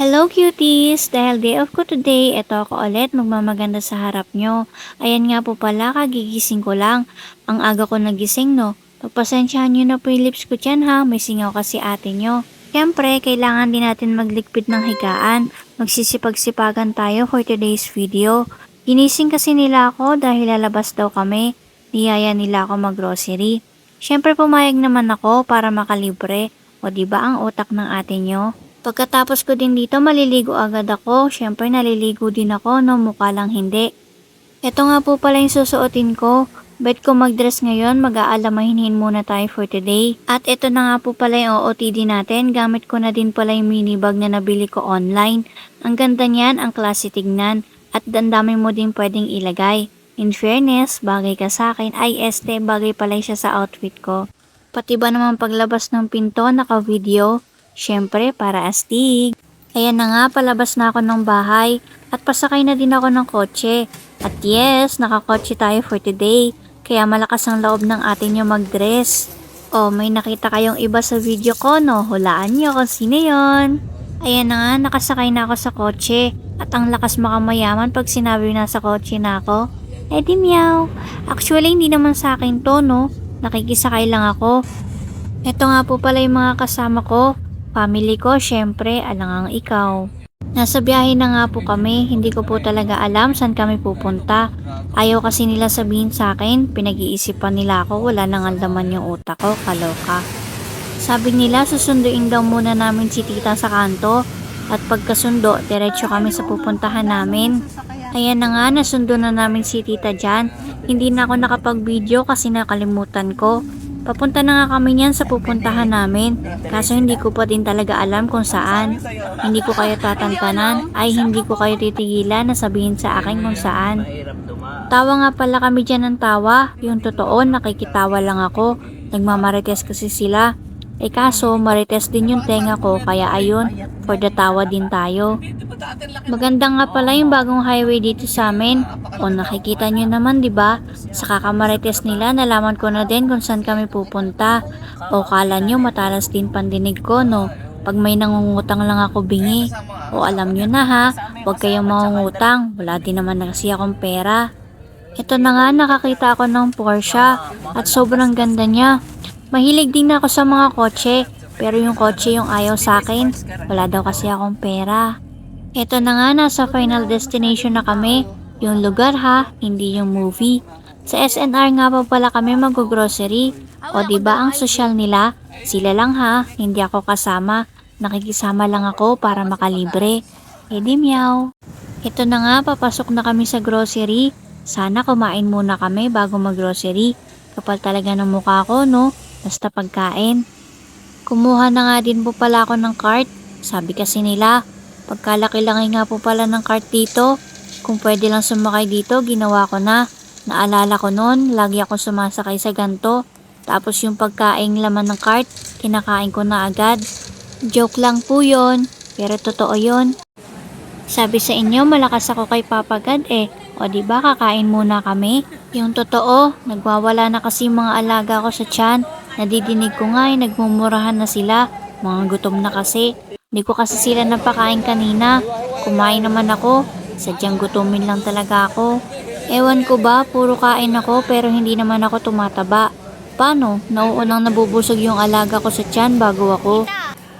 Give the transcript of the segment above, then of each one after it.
Hello cuties! Dahil day off ko today, eto ako ulit magmamaganda sa harap nyo. Ayan nga po pala, kagigising ko lang. Ang aga ko nagising no. Pagpasensyahan nyo na po yung lips ko dyan ha, may singaw kasi ate nyo. Siyempre, kailangan din natin magligpit ng higaan. Magsisipag-sipagan tayo for today's video. Ginising kasi nila ako dahil lalabas daw kami. Niyaya nila ako mag-grocery. Siyempre pumayag naman ako para makalibre. O ba ang utak ng ate nyo? Pagkatapos ko din dito, maliligo agad ako. Siyempre, naliligo din ako, no? Mukha lang hindi. Ito nga po pala yung susuotin ko. Bet ko mag-dress ngayon, mag-aalamahinhin muna tayo for today. At ito na nga po pala yung OOTD natin. Gamit ko na din pala yung mini bag na nabili ko online. Ang ganda niyan, ang klase tignan. At ang dami mo din pwedeng ilagay. In fairness, bagay ka sa akin. Ay, este, bagay pala siya sa outfit ko. Pati ba naman paglabas ng pinto, naka-video? Siyempre, para astig. Ayan na nga, palabas na ako ng bahay at pasakay na din ako ng kotse. At yes, nakakotse tayo for today. Kaya malakas ang loob ng atin yung mag-dress. Oh, may nakita kayong iba sa video ko, no? Hulaan nyo kung sino yon. Ayan na nga, nakasakay na ako sa kotse. At ang lakas makamayaman pag sinabi na sa kotse na ako. Eh di meow. Actually, hindi naman sa akin to, no? Nakikisakay lang ako. Ito nga po pala yung mga kasama ko. Family ko, syempre, alangang ikaw. Nasa biyahe na nga po kami, hindi ko po talaga alam saan kami pupunta. Ayaw kasi nila sabihin sa akin, pinag-iisipan nila ako, wala nang andaman yung utak ko, kaloka. Sabi nila, susunduin daw muna namin si tita sa kanto, at pagkasundo, diretso kami sa pupuntahan namin. Ayan na nga, nasundo na namin si tita dyan. Hindi na ako nakapag-video kasi nakalimutan ko. Papunta na nga kami niyan sa pupuntahan namin. Kaso hindi ko pa din talaga alam kung saan. Hindi ko kayo tatantanan, ay hindi ko kayo titigilan na sabihin sa akin kung saan. Tawa nga pala kami dyan ng tawa. Yung totoo, nakikitawa lang ako. Nagmamarites kasi sila. Eh kaso, marites din yung tenga ko, kaya ayun, for the tawa din tayo. Maganda nga pala yung bagong highway dito sa amin. O nakikita nyo naman, di ba? Sa kakamarites nila, nalaman ko na din kung saan kami pupunta. O kala nyo, matalas din pandinig ko, no? Pag may nangungutang lang ako bingi. O alam nyo na ha, huwag kayong mangungutang. Wala din naman na kasi akong pera. Ito na nga, nakakita ako ng Porsche at sobrang ganda niya. Mahilig din ako sa mga kotse, pero yung kotse yung ayaw sa akin. Wala daw kasi akong pera. Ito na nga, nasa final destination na kami. Yung lugar ha, hindi yung movie. Sa SNR nga pa pala kami mag-grocery. O ba ang social nila? Sila lang ha, hindi ako kasama. Nakikisama lang ako para makalibre. Eh di meow. Ito na nga, papasok na kami sa grocery. Sana kumain muna kami bago mag-grocery. Kapal talaga ng mukha ko, no? Basta pagkain. Kumuha na nga din po pala ako ng cart. Sabi kasi nila, pagkalaki-laki nga po pala ng cart dito. Kung pwede lang sumakay dito, ginawa ko na. Naalala ko noon, lagi ako sumasakay sa ganto. Tapos yung pagkaing laman ng cart, kinakain ko na agad. Joke lang po yon, pero totoo yon. Sabi sa inyo, malakas ako kay Papa God eh. O di ba kakain muna kami? Yung totoo, nagwawala na kasi mga alaga ko sa tiyan. Nadidinig ko nga eh, nagmumurahan na sila. Mga gutom na kasi. Hindi ko kasi sila napakain kanina. Kumain naman ako. Sadyang gutumin lang talaga ako. Ewan ko ba, puro kain ako pero hindi naman ako tumataba. Paano? Nauunang nabubusog yung alaga ko sa tiyan bago ako.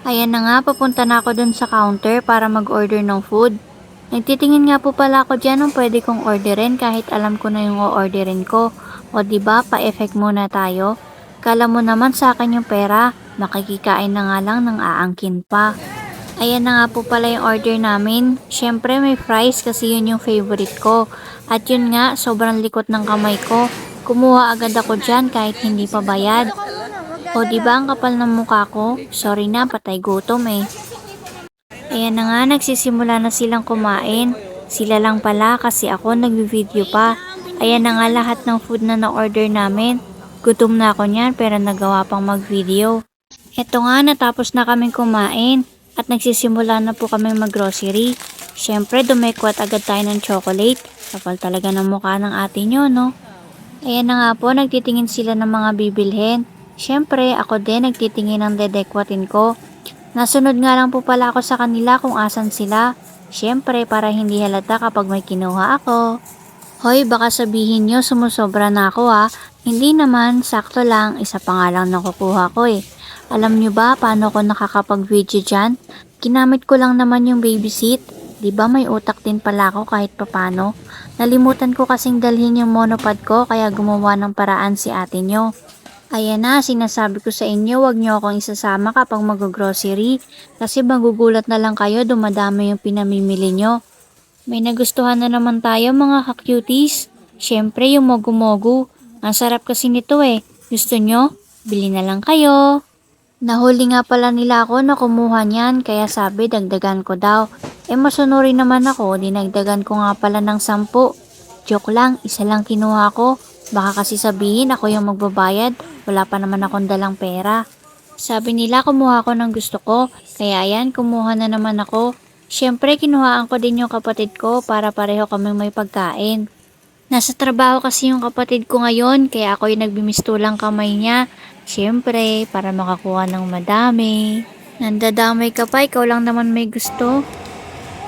Ayan na nga, papunta na ako dun sa counter para mag-order ng food. Nagtitingin nga po pala ako dyan kung pwede kong orderin kahit alam ko na yung o-orderin ko. O ba pa-effect muna tayo? Kala mo naman sa akin yung pera, makikikain na nga lang ng aangkin pa. Ayan na nga po pala yung order namin. Siyempre may fries kasi yun yung favorite ko. At yun nga, sobrang likot ng kamay ko. Kumuha agad ako dyan kahit hindi pa bayad. O di ba ang kapal ng mukha ko? Sorry na, patay gutom eh. Ayan na nga, nagsisimula na silang kumain. Sila lang pala kasi ako nagvi-video pa. Ayan na nga lahat ng food na na-order namin. Gutom na ako niyan pero nagawa pang mag-video. Eto nga, natapos na kaming kumain at nagsisimula na po kami mag-grocery. Siyempre, dumekwat agad tayo ng chocolate. Kapal talaga ng mukha ng ate nyo, no? Ayan na nga po, nagtitingin sila ng mga bibilhin. Siyempre, ako din nagtitingin ng dedekwatin ko. Nasunod nga lang po pala ako sa kanila kung asan sila. Siyempre, para hindi halata kapag may kinuha ako. Hoy, baka sabihin nyo sumusobra na ako ha. Hindi naman, sakto lang, isa pa nga lang nakukuha ko eh. Alam nyo ba paano ko nakakapag-video dyan? Ginamit ko lang naman yung babysit. Di ba may utak din pala ako kahit papano? Nalimutan ko kasing dalhin yung monopod ko kaya gumawa ng paraan si ate nyo. Ayan na, sinasabi ko sa inyo, wag nyo akong isasama kapag mag-grocery kasi magugulat na lang kayo dumadami yung pinamimili nyo. May nagustuhan na naman tayo mga kakuties. Siyempre yung mogu-mogu. Ang sarap kasi nito eh. Gusto nyo? Bili na lang kayo. Nahuli nga pala nila ako na kumuha niyan kaya sabi dagdagan ko daw. Eh masunuri naman ako, dinagdagan ko nga pala ng sampu. Joke lang, isa lang kinuha ko. Baka kasi sabihin ako yung magbabayad, wala pa naman akong dalang pera. Sabi nila kumuha ko ng gusto ko, kaya yan kumuha na naman ako. Siyempre kinuhaan ko din yung kapatid ko para pareho kami may pagkain. Nasa trabaho kasi yung kapatid ko ngayon, kaya ako yung nagbimistulang kamay niya. Siyempre, para makakuha ng madami. Nandadamay ka pa, ikaw lang naman may gusto.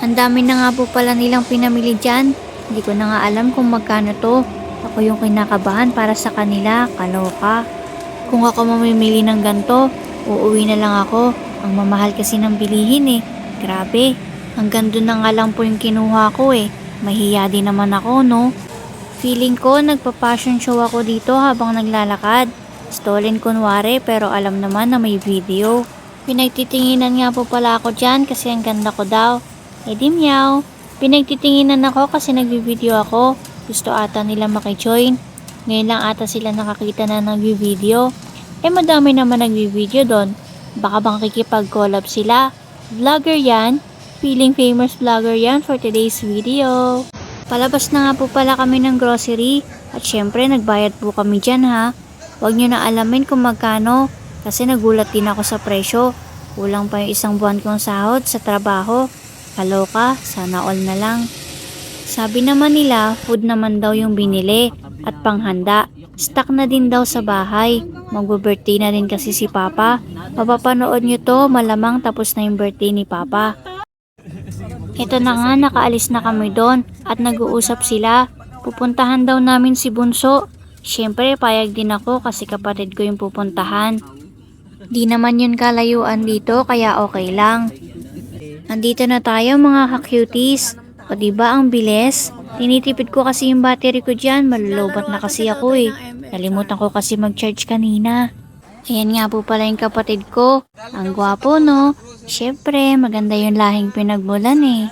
Ang dami na nga po pala nilang pinamili dyan. Hindi ko na nga alam kung magkano to. Ako yung kinakabahan para sa kanila, kaloka. Kung ako mamimili ng ganto, uuwi na lang ako. Ang mamahal kasi ng bilihin eh. Grabe, hanggang doon na nga lang po yung kinuha ko eh. Mahiya din naman ako, no? Feeling ko nagpa-fashion show ako dito habang naglalakad. Stolen kunwari pero alam naman na may video. Pinagtitinginan nga po pala ako dyan kasi ang ganda ko daw. Eh di meow. Pinagtitinginan ako kasi nagbibideo ako. Gusto ata nila makijoin. Ngayon lang ata sila nakakita na nagbibideo. Eh madami naman nagbibideo doon. Baka bang kikipag-collab sila. Vlogger yan. Feeling famous vlogger yan for today's video. Palabas na nga po pala kami ng grocery. At syempre nagbayad po kami dyan ha. Huwag nyo na alamin kung magkano. Kasi nagulat din ako sa presyo. Kulang pa yung isang buwan kong sahod sa trabaho. Kaloka, sana all na lang. Sabi naman nila, food naman daw yung binili at panghanda. Stuck na din daw sa bahay. Mag-birthday na din kasi si Papa. Mapapanood nyo to, malamang tapos na yung birthday ni Papa. Ito na nga, nakaalis na kami doon at nag-uusap sila. Pupuntahan daw namin si Bunso. Siyempre, payag din ako kasi kapatid ko yung pupuntahan. Di naman yun kalayuan dito, kaya okay lang. Andito na tayo mga ka-cuties. O diba ang bilis? Tinitipid ko kasi yung battery ko dyan, malulobat na kasi ako eh. Nalimutan ko kasi mag-charge kanina. Ayan nga po pala yung kapatid ko. Ang gwapo no? Siyempre, maganda yung lahing pinagmulan eh.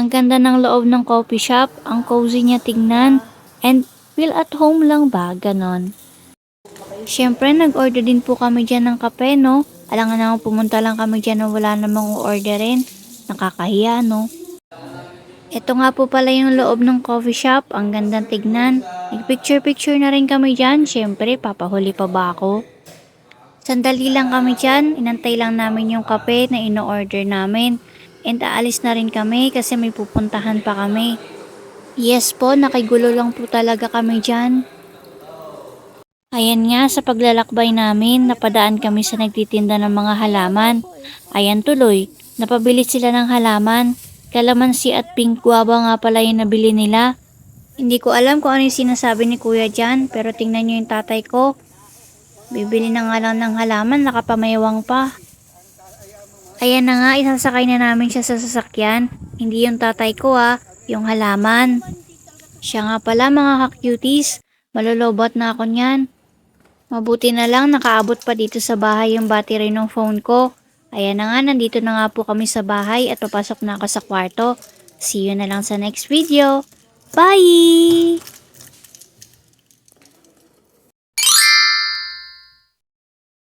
Ang ganda ng loob ng coffee shop, ang cozy niya tingnan. And feel at home lang ba? Ganon. Siyempre, nag-order din po kami dyan ng kape, no? Alangan naman pumunta lang kami dyan na wala namang orderin. Nakakahiya, no? Ito nga po pala yung loob ng coffee shop. Ang gandang tignan. Nag-picture-picture na rin kami dyan. Siyempre, papahuli pa ba ako? Sandali lang kami dyan. Inantay lang namin yung kape na ino-order namin. And aalis na rin kami kasi may pupuntahan pa kami. Yes po, nakigulo lang po talaga kami dyan. Ayan nga, sa paglalakbay namin, napadaan kami sa nagtitinda ng mga halaman. Ayan tuloy, napabili sila ng halaman. Kalamansi at pink guava nga pala yung nabili nila. Hindi ko alam kung ano yung sinasabi ni kuya dyan, pero tingnan nyo yung tatay ko. Bibili na nga lang ng halaman, nakapamayawang pa. Ayan na nga, isasakay na namin siya sa sasakyan. Hindi yung tatay ko ah, yung halaman. Siya nga pala mga ka-cuties, malulobot na ako niyan. Mabuti na lang nakaabot pa dito sa bahay yung battery ng phone ko. Ayan na nga, nandito na nga po kami sa bahay at papasok na ako sa kwarto. See you na lang sa next video. Bye!